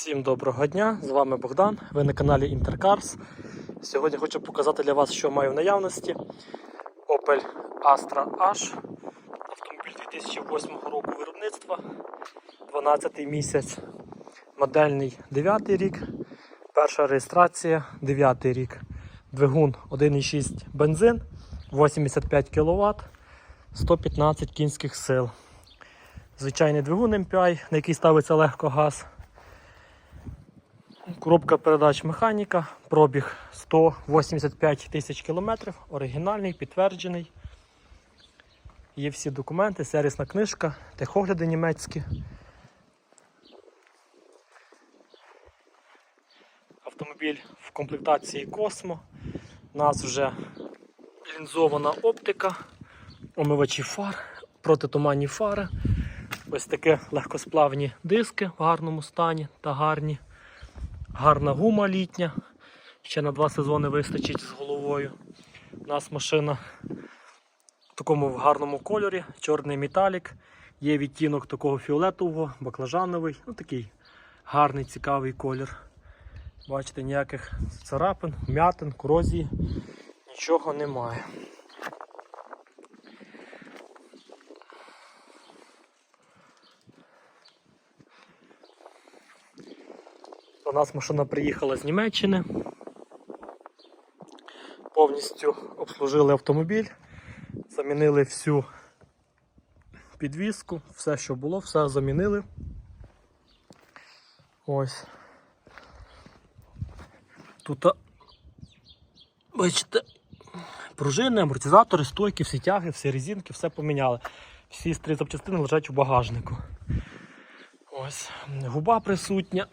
Всім доброго дня! З вами Богдан. Ви на каналі Intercars. Сьогодні хочу показати для вас, що маю в наявності. Opel Astra H. Автомобіль 2008 року виробництва. 12 місяць. Модельний 9 рік. Перша реєстрація 9 рік. Двигун 1,6 бензин, 85 кВт, 115 кінських сил. Звичайний двигун MPI, на який ставиться легко газ. Коробка передач механіка, пробіг 185 тисяч кілометрів, оригінальний, підтверджений. Є всі документи, сервісна книжка, техогляди німецькі. Автомобіль в комплектації Космо. У нас вже лінзована оптика, омивачі фар, протитуманні фари. Ось такі легкосплавні диски в гарному стані та гарні. Гарна гума літня. Ще на два сезони вистачить з головою. У нас машина в такому гарному кольорі, чорний металік. Є відтінок такого фіолетового, баклажановий. Ну такий гарний, цікавий колір. Бачите, ніяких царапин, м'ятин, корозії, нічого немає. До нас машина приїхала з Німеччини. Повністю обслужили автомобіль, замінили всю підвіску, все, що було, все замінили. Ось. Тут, бачите, пружини, амортизатори, стойки, всі тяги, всі резинки, все поміняли. Всі три запчастини лежать у багажнику. Ось, губа присутня.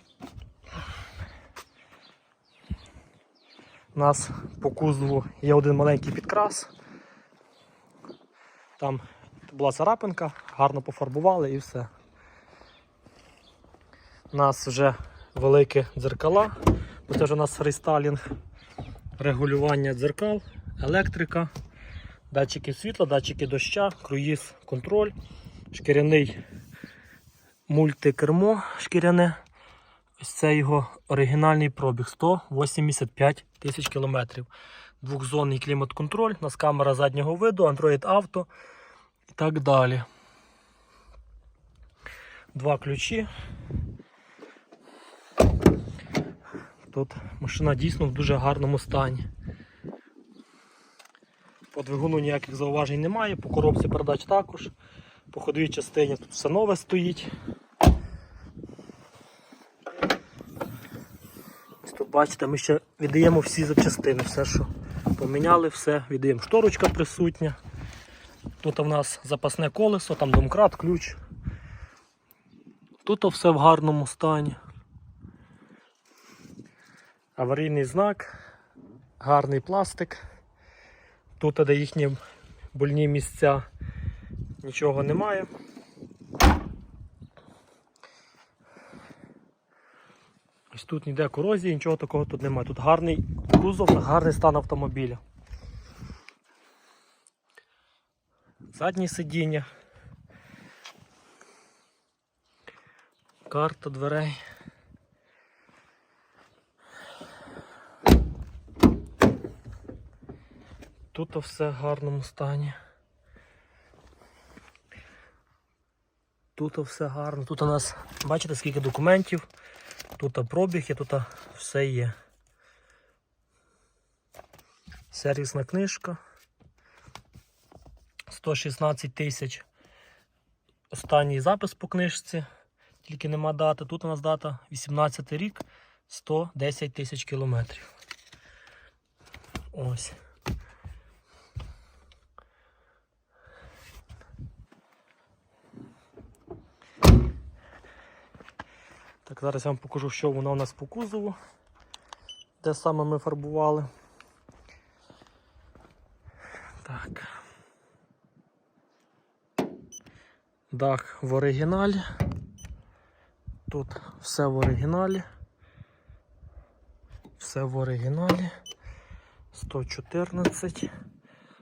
У нас по кузову є один маленький підкрас. Там була царапинка, гарно пофарбували і все. У нас вже великі дзеркала, бо вже у нас рестайлінг, регулювання дзеркал, електрика, датчики світла, датчики доща, круїз, контроль, шкіряний мультикермо шкіряне. Ось це його оригінальний пробіг 185 тисяч кілометрів. Двохзонний клімат-контроль, у нас камера заднього виду, Android Auto і так далі. Два ключі. Тут машина дійсно в дуже гарному стані. По двигуну ніяких зауважень немає, по коробці передач також. По ходовій частині тут все нове стоїть. Ось Тут бачите, ми ще віддаємо всі запчастини, все, що поміняли, все віддаємо. Шторочка присутня. Тут у нас запасне колесо, там домкрат, ключ. Тут все в гарному стані. Аварійний знак, гарний пластик. Тут, де їхні больні місця, нічого немає. Ось тут ніде корозії, нічого такого тут немає. Тут гарний кузов, гарний стан автомобіля. Заднє сидіння. Карта дверей. Тут все в гарному стані. Тут все гарно. Тут у нас, бачите, скільки документів. Тут пробіг і тут все є. Сервісна книжка. 116 тисяч. Останній запис по книжці, тільки нема дати. Тут у нас дата 18 рік, 110 тисяч кілометрів. Ось. Так, зараз я вам покажу, що воно у нас по кузову, де саме ми фарбували. Так. Дах в оригіналі. Тут все в оригіналі. Все в оригіналі. 114,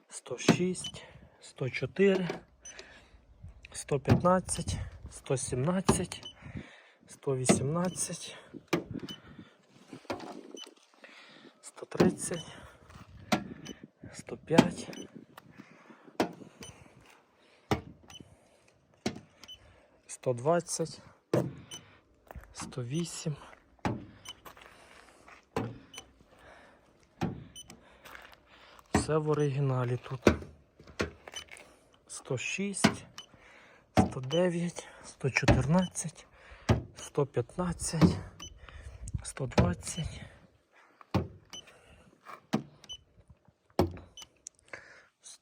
106, 104, 115, 117. 118, 130, 105, 120, 108. Все в оригіналі тут. 106, 109, 114, 115, 120.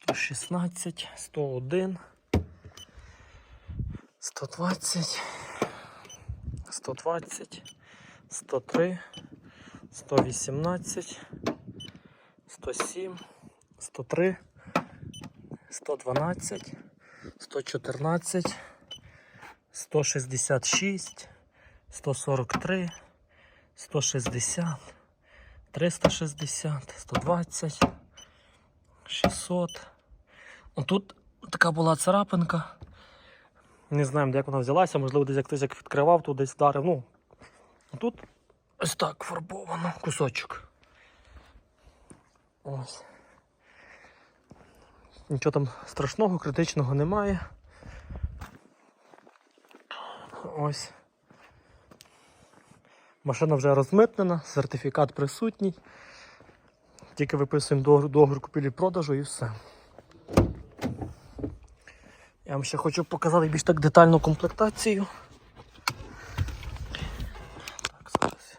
116, 101, 120, 120, 103, 118, 107, 103, 112, 114, 166, 143, 160, 360, 120, 600. Ну, Тут така була царапинка. Не знаємо, як вона взялася, можливо, десь як хтось як відкривав, тут десь вдарив. Ну, тут ось так фарбовано кусочок. Ось. Нічого там страшного, критичного немає. Ось. Машина вже розмитнена, сертифікат присутній. Тільки виписуємо договір, купівлі-продажу і все. Я вам ще хочу показати більш так детальну комплектацію. Так, зараз.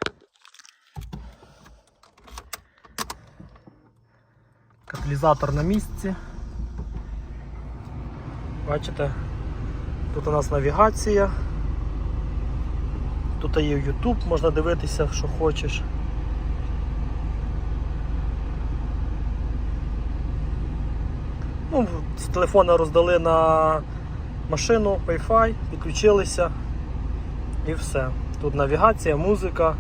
Каталізатор на місці. Бачите, тут у нас навігація. Тут є YouTube, можна дивитися, що хочеш. Ну, з телефона роздали на машину Wi-Fi, підключилися і все. Тут навігація, музика.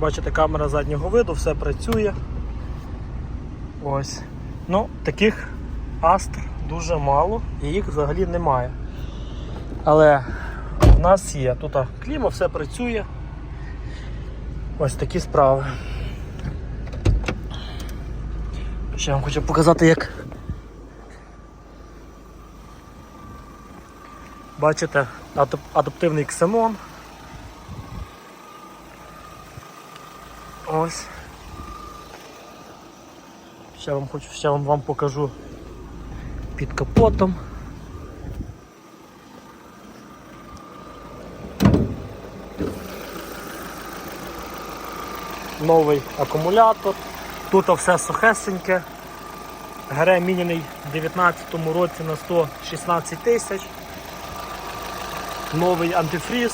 Бачите, камера заднього виду, все працює. Ось. Ну, таких астр дуже мало і їх взагалі немає. Але в нас є. Тут кліма, все працює. Ось такі справи. Ще вам хочу показати, як бачите адаптивний ксенон. Ось. Ще вам хочу, ще вам, вам покажу під капотом. Новий акумулятор. Тут все сухесеньке. ГРЕ міняний в 2019 році на 116 тисяч. Новий антифріз.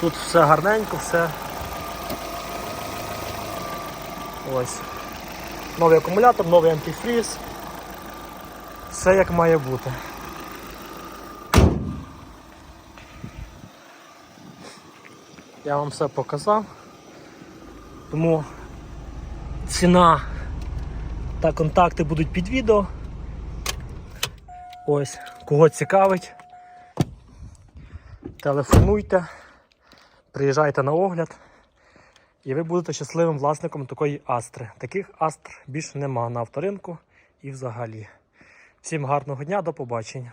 Тут все гарненько, все. Ось. Новий акумулятор, новий антифріз. Все як має бути. Я вам все показав. Тому ціна та контакти будуть під відео. Ось, кого цікавить. Телефонуйте, приїжджайте на огляд. І ви будете щасливим власником такої астри. Таких астр більше нема на авторинку і взагалі. Всім гарного дня, до побачення.